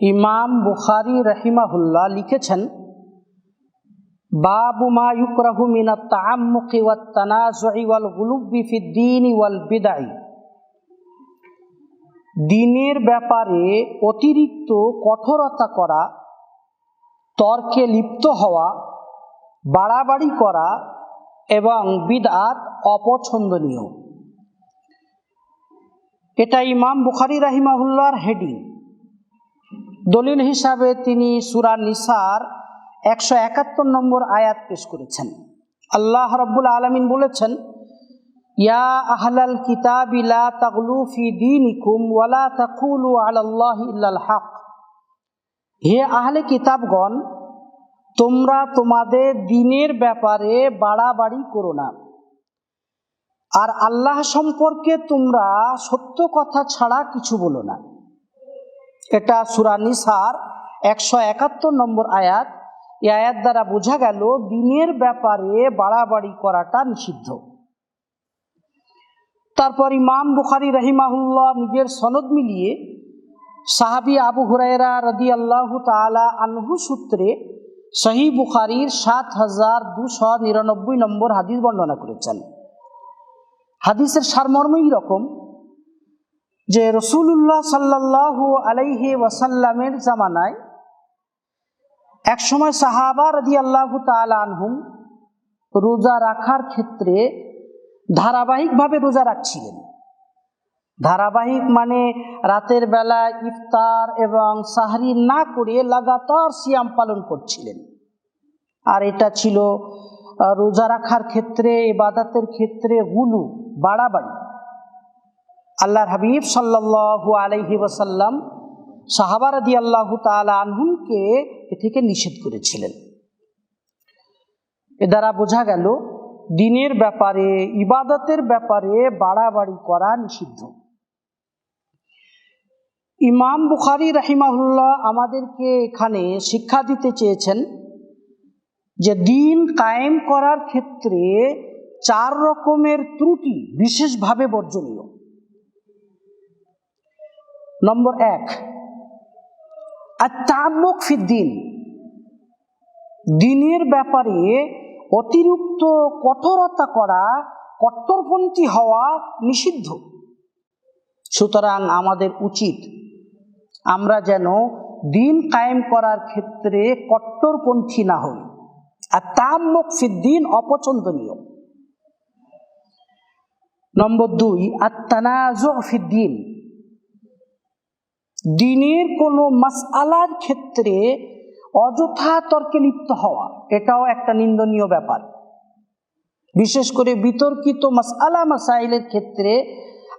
ইমাম বুখারি রহিমাহুল্লাহ লিখেছেন, বাবু মা ইউকরাহু বিদাই দিনের ব্যাপারে অতিরিক্ত কঠোরতা করা, তর্কে লিপ্ত হওয়া, বাড়াবাড়ি করা এবং বিদআত অপছন্দনীয়। এটা ইমাম বুখারি রাহিমাহুল্লাহর হেডিং। দলিল হিসাবে তিনি সুরা নিসার একশো একাত্তর নম্বর আয়াত পেশ করেছেন। আল্লাহ রব্বুল আলমিন বলেছেন, ইয়া আহলাল কিতাব লা তাগলু ফি দীনিকুম ওয়ালা তাকুলু আলাল্লাহি ইল্লাল হক। হে আহলে কিতাবগণ, তোমরা তোমাদের দিনের ব্যাপারে বাড়াবাড়ি করো না। আর আল্লাহ সম্পর্কে তোমরা সত্য কথা ছাড়া কিছু বলো না। এটা সুরা নিসার একশো একাত্তর নম্বর আয়াত। এই আয়াত দ্বারা বোঝা গেল দিনের ব্যাপারে বাড়াবাড়ি করাটা নিষিদ্ধ। তারপর ইমাম বুখারি রহিমাহুল্লাহ নিজের সনদ মিলিয়ে সাহাবি আবু হুরায়রা রদি আল্লাহ তালা আনহু সূত্রে সহি বুখারির সাত হাজার দুশো নিরানব্বই নম্বর হাদিস বর্ণনা করেছেন। হাদিসের সারমর্মই রকম। যে রসুল্লাহ সাল্লাহ আলাইহি ওয়াসাল্লামের জামানায় একসময় সাহাবা রদি আল্লাহ আনহুম রোজা রাখার ক্ষেত্রে ধারাবাহিকভাবে রোজা রাখছিলেন। ধারাবাহিক মানে রাতের বেলা ইফতার এবং সাহারি না করে লাগাতার সিয়াম পালন করছিলেন। আর এটা ছিল রোজা রাখার ক্ষেত্রে, ইবাদতের ক্ষেত্রে গুলু, বাড়াবাড়ি। আল্লাহর হাবিব সাল্লাহু আলহি ওসাল্লাম সাহাবারাদি আল্লাহ তালা আনহুমকে এ থেকে নিষেধ করেছিলেন। এ দ্বারা বোঝা গেল, দিনের ব্যাপারে, ইবাদতের ব্যাপারে বাড়াবাড়ি করা নিষিদ্ধ। ইমাম বুখারি রাহিমাহুল্লাহ আমাদেরকে এখানে শিক্ষা দিতে চেয়েছেন যে দিন কায়েম করার ক্ষেত্রে চার রকমের ত্রুটি বিশেষভাবে বর্জনীয়। নম্বর এক. আর তাম্মক ফিদ্দিন দিনের ব্যাপারে অতিরিক্ত কঠোরতা করা, কট্টরপন্থী হওয়া নিষিদ্ধ। সুতরাং আমাদের উচিত আমরা যেন দিন কায়েম করার ক্ষেত্রে কট্টরপন্থী না হই। আর তাম্মক ফিদ্দিন অপছন্দনীয়। নম্বর দুই আর তানাজ ফিদ্দিন দিনের কোনো মাসআলার ক্ষেত্রে অযথা তর্কে লিপ্ত হওয়া, এটাও একটা নিন্দনীয় ব্যাপার। বিশেষ করে বিতর্কিত মাসআলা মাসাইলের ক্ষেত্রে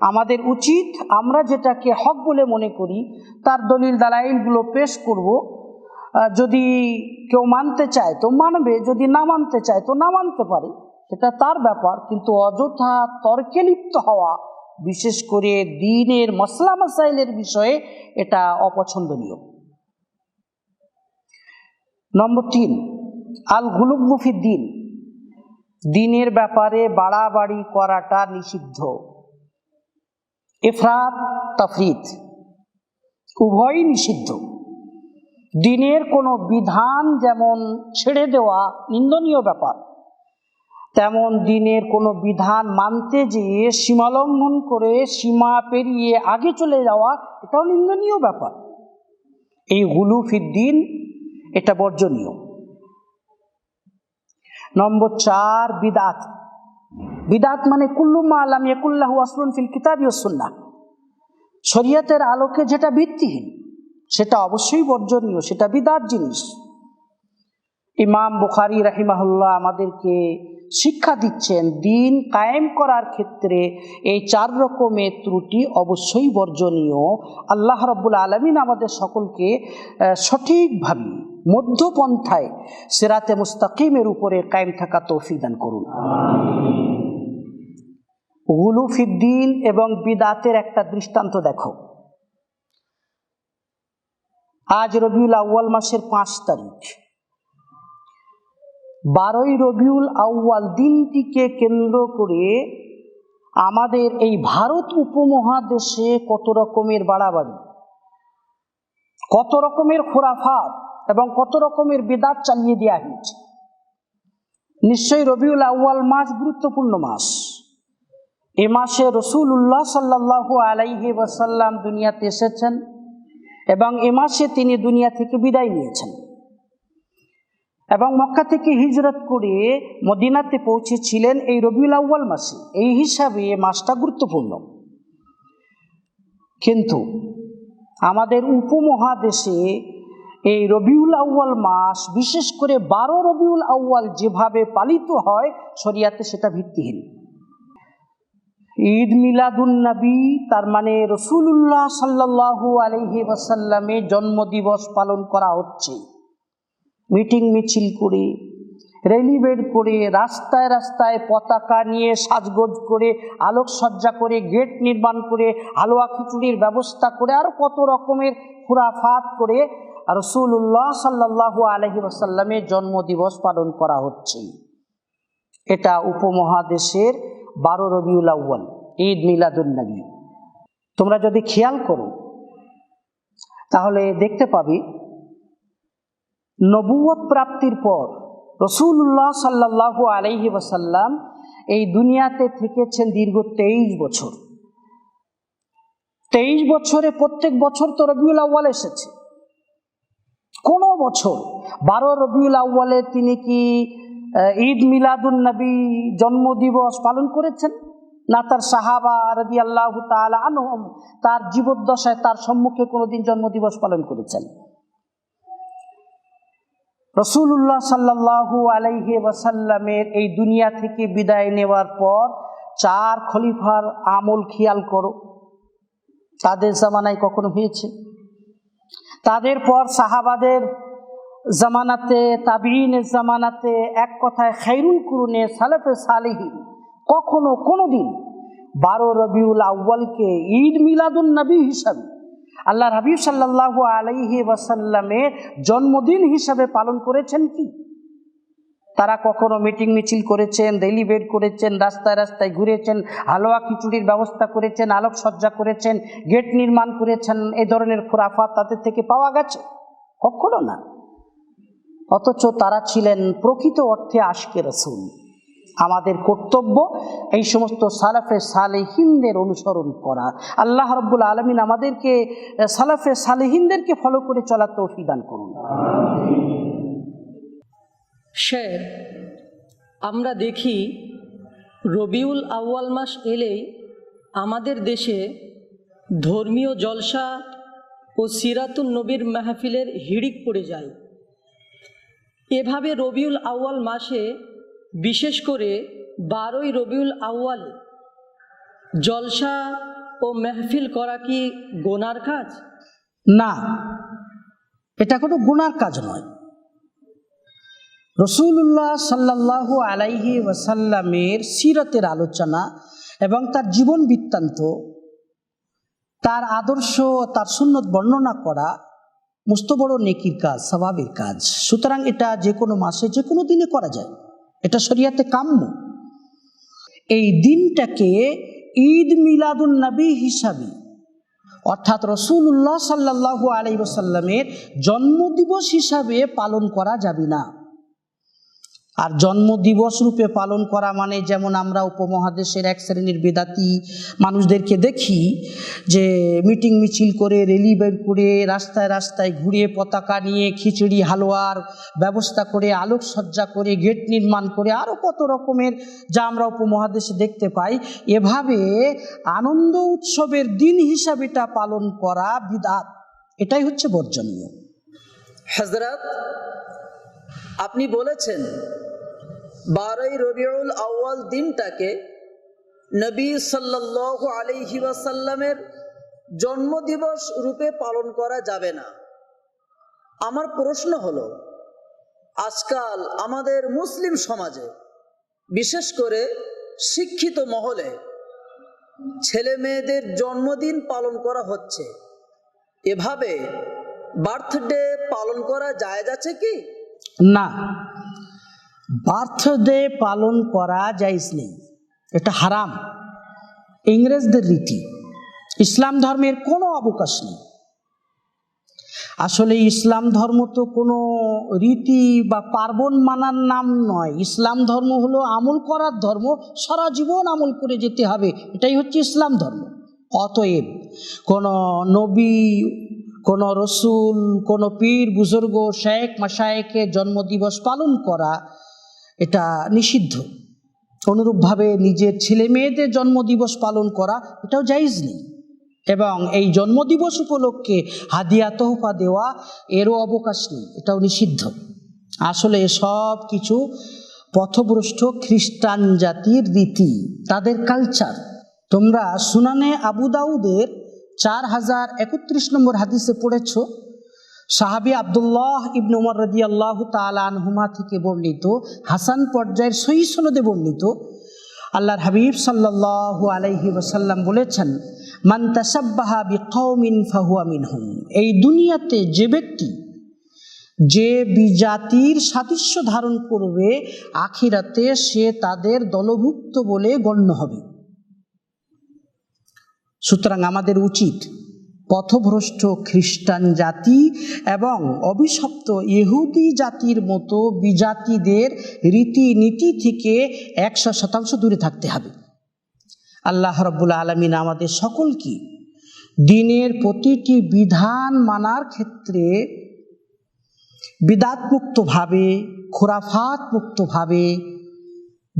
আমাদের উচিত, আমরা যেটাকে হক বলে মনে করি, তার দলিল দালাইলগুলো পেশ করব। যদি কেউ মানতে চায় তো মানবে, যদি না মানতে চায় তো না মানতে পারে, সেটা তার ব্যাপার, কিন্তু অযথা তর্কে লিপ্ত হওয়া বিশেষ করে দিনের মশলা মাসাইলের বিষয়ে এটা অপছন্দনীয়। নম্বর তিন, আল গুলুবুফি দিন। দিনের ব্যাপারে বাড়াবাড়ি করাটা নিষিদ্ধ। এফরাত, তফরিত, উভয়ই নিষিদ্ধ। দিনের কোনো বিধান যেমন ছেড়ে দেওয়া নিন্দনীয় ব্যাপার তেমন দিনের কোনো বিধান মানতে যেয়ে সীমালঙ্ঘন করে সীমা পেরিয়ে আগে চলে যাওয়া, এটাও নিন্দনীয় ব্যাপার। এই হুলুফিদ্দিন এটা বর্জনীয়। নম্বর চার, বিদাত। বিদাত মানে কুল্লুমা আলাম ইয়াকুল্লাহু আসলুন ফিল কিতাবি সুন্না শরীয়তের আলোকে যেটা ভিত্তিহীন, সেটা অবশ্যই বর্জনীয়, সেটা বিদাত জিনিস। ইমাম বুখারি রাহিমাহুল্লাহ আমাদেরকে শিক্ষা দিচ্ছেন। দিন কায়েম করার ক্ষেত্রে এই চার রকমের ত্রুটি অবশ্যই বর্জনীয়। আল্লাহ রব্বুল আলমিন আমাদের সকলকে সঠিকভাবে মধ্যপন্থায় সেরাতে মুস্তাকিমের উপরে কায়েম থাকা তৌফিক দান করুন। হুলুফিদ্দিন এবং বিদাতের একটা দৃষ্টান্ত দেখো। আজ রবিউল আউ্য়াল মাসের পাঁচ তারিখ। বারোই রবিউল আউ্য়াল দিনটিকে কেন্দ্র করে আমাদের এই ভারত উপমহাদেশে কত রকমের বাড়াবাড়ি, কত রকমের খোরাফাত এবং কত রকমের বেদাত চালিয়ে দেওয়া হয়েছে। নিশ্চয়ই রবিউল আউয়াল মাস গুরুত্বপূর্ণ মাস। এ মাসে রসুল উল্লাহ সাল্লাহু আলাইহি ওয়াসাল্লাম দুনিয়াতে এসেছেন এবং এ মাসে তিনি দুনিয়া থেকে বিদায় নিয়েছেন। এবং মক্কা থেকে হিজরত করে মদিনাতে পৌঁছেছিলেন এই রবিউল আউ্য়াল মাসে। এই হিসাবে মাসটা গুরুত্বপূর্ণ। কিন্তু আমাদের উপমহাদেশে এই রবিউল আউ্য়াল মাস, বিশেষ করে বারো রবিউল আউ্য়াল যেভাবে পালিত হয়, শরিয়াতে সেটা ভিত্তিহীন। ঈদ মিলাদুন নবী, তার মানে রসুল্লাহ সাল্লাহু আলহি ওয়াসাল্লামের জন্মদিবস পালন করা হচ্ছে। মিটিং মিছিল করে বের করে, রাস্তায় রাস্তায় পতাকা নিয়ে সাজগোজ করে, আলোকসজ্জা করে, গেট নির্মাণ করে আলোয়া খিচুড়ির ব্যবস্থা করে, আর কত রকমের খুরাফাত করে রসুল্লাহ সাল্লাহু আলহি ওয়াসাল্লামের জন্মদিবস পালন করা হচ্ছে। এটা উপমহাদেশের বারো রবিউল আউ্য়াল, ঈদ মিলাদুন্নবী তোমরা যদি খেয়াল করো, তাহলে দেখতে পাবি নবুয়ত প্রাপ্তির পর রসুল্লাহ সাল্লাহু আলহি ওসাল্লাম এই দুনিয়াতে থেকেছেন দীর্ঘ তেইশ বছর। তেইশ বছরে প্রত্যেক বছর তো রবিউল আউ্য়াল এসেছে। কোনো বছর বারো রবিউল আউ্য়ালে তিনি কি ঈদ মিলাদুল নবী জন্মদিবস পালন করেছেন? না তার সাহাবা রদি আল্লাহ তালা আনহম তার জীবদ্দশায় তার সম্মুখে কোনোদিন জন্মদিবস পালন করেছেন? রসুল্লাহ সাল্লাহু আলাইহি ওয়াসাল্লামের এই দুনিয়া থেকে বিদায় নেওয়ার পর চার খলিফার আমল খেয়াল করো। তাদের জামানায় কখনো হয়েছে? তাদের পর সাহাবাদের জামানাতে তাবিনের জামানাতে এক কথায় খাইরুল কুরুনে সালেফে সালেহীন কখনো কোনো দিন বারো রবিউল আউ্বালকে ঈদ মিলাদুল নবী হিসাবে আল্লাহ হাবিব সাল্লাহ আলাইহি ওয়াসাল্লামের জন্মদিন হিসাবে পালন করেছেন কি? তারা কখনো মিটিং মিছিল করেছেন রেলি বেড করেছেন, রাস্তায় রাস্তায় ঘুরেছেন, হালুয়া খিচুড়ির ব্যবস্থা করেছেন, আলোকসজ্জা করেছেন, গেট নির্মাণ করেছেন এই ধরনের খোরাফাত তাদের থেকে পাওয়া গেছে? কখনো না। অথচ তারা ছিলেন প্রকৃত অর্থে আশকে রসুল। আমাদের কর্তব্য এই সমস্ত সালাফে সালেহিনদের অনুসরণ করা। আল্লাহ রব্বুল আলমিন আমাদেরকে সালাফে সালেহিনদেরকে ফলো করে চলার তৌফি দান করুন। শের, আমরা দেখি রবিউল আউয়াল মাস এলেই আমাদের দেশে ধর্মীয় জলসা ও সিরাতুল নবীর মাহফিলের হিড়িক পড়ে যায়। এভাবে রবিউল আউয়াল মাসে বিশেষ করে বারোই রবিউল আউয়ালে, জলসা ও মেহফিল করা কি গোনার কাজ? না, এটা কোনো গুনার কাজ নয়। রসুল্লাহ সাল্লাহু আলাইহি ওয়াসাল্লামের সিরতের আলোচনা এবং তার জীবন বৃত্তান্ত, তার আদর্শ তার সুন্নত বর্ণনা করা মস্ত বড় নেকির কাজ, স্বভাবের কাজ। সুতরাং এটা যে কোনো মাসে, যে কোনো দিনে করা যায়। এটা শরিয়াতে কাম্য। এই দিনটাকে ঈদ মিলাদুল নবী হিসাবে, অর্থাৎ রসুল্লাহ সাল্লাহু আলাই সাল্লামের জন্মদিবস হিসাবে পালন করা যাবে না। আর জন্মদিবস রূপে পালন করা মানে যেমন আমরা উপমহাদেশের এক শ্রেণির বেদাতি মানুষদেরকে দেখি যে মিটিং মিছিল করে, রেলি বের করে, রাস্তায় রাস্তায় ঘুরে পতাকা নিয়ে খিচুড়ি, হালুয়ার ব্যবস্থা করে, আলোকসজ্জা করে, গেট নির্মাণ করে আরও কত রকমের যা আমরা উপমহাদেশে দেখতে পাই। এভাবে আনন্দ উৎসবের দিন হিসাবে এটা পালন করা বিদাত এটাই হচ্ছে বর্জনীয়। হজরত আপনি বলেছেন, বারোই রবিউল আউ্য়াল দিনটাকে নবী সাল্লাল্লাহু আলাইহি ওয়াসাল্লামের জন্মদিবস রূপে পালন করা যাবে না। আমার প্রশ্ন হলো, আজকাল আমাদের মুসলিম সমাজে, বিশেষ করে শিক্ষিত মহলে, ছেলে মেয়েদের জন্মদিন পালন করা হচ্ছে। এভাবে বার্থডে পালন করা জায়েজ আছে কি? না। বার্থডে পালন করা যাইজ নেই। এটা হারাম। ইংরেজদের রীতি। ইসলাম ধর্মের কোনো অবকাশ নেই। আসলে ইসলাম ধর্ম তো কোনো রীতি বা পার্বণ মানার নাম নয়। ইসলাম ধর্ম হলো আমল করার ধর্ম। সারা জীবন আমল করে যেতে হবে। এটাই হচ্ছে ইসলাম ধর্ম। অতএব কোনো নবী কোনো রসুল, কোনো পীর, বুজুর্গ, শেখ মাসায়েকের জন্মদিবস পালন করা এটা নিষিদ্ধ। অনুরূপভাবে নিজের ছেলে মেয়েদের জন্মদিবস পালন করা এটাও জায়জ নেই। এবং এই জন্মদিবস উপলক্ষে হাদিয়া তোহফা দেওয়া এরও অবকাশ নেই, এটাও নিষিদ্ধ। আসলে সব কিছু পথভ্রষ্ট খ্রিস্টান জাতির রীতি, তাদের কালচার তোমরা সুনানে আবু দাউদের চার হাজার একত্রিশ নম্বর হাদিসে পড়েছ, সাহাবি আবদুল্লাহ ইবন উমর রদি আল্লাহ তালহুমা থেকে বর্ণিত, হাসান পর্যায়ের সহি সনদে বর্ণিত, আল্লাহর হাবিব সাল্লাল্লাহু আলাইহি ওয়াসাল্লাম বলেছেন, মান তাসাব্বাহা বিকৌমিন ফাহুয়া মিনহুম। এই দুনিয়াতে যে ব্যক্তি যে বিজাতির সাদৃশ্য ধারণ করবে, আখিরাতে সে তাদের দলভুক্ত বলে গণ্য হবে। সুতরাং আমাদের উচিত পথভ্রষ্ট খ্রিস্টান জাতি এবং অভিশপ্ত ইহুদি জাতির মতো বিজাতিদের রীতিনীতি থেকে একশো শতাংশ দূরে থাকতে হবে। আল্লাহ রব্বুল আলমিন আমাদের সকলকে দিনের প্রতিটি বিধান মানার ক্ষেত্রে বিদাতমুক্তভাবে খোরাফাত মুক্তভাবে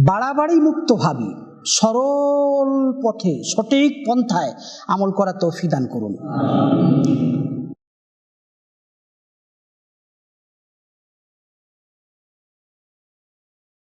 বাড়াবাড়ি মুক্তভাবে সরল পথে সঠিক পন্থায় আমল করা তৌফি দান করুন।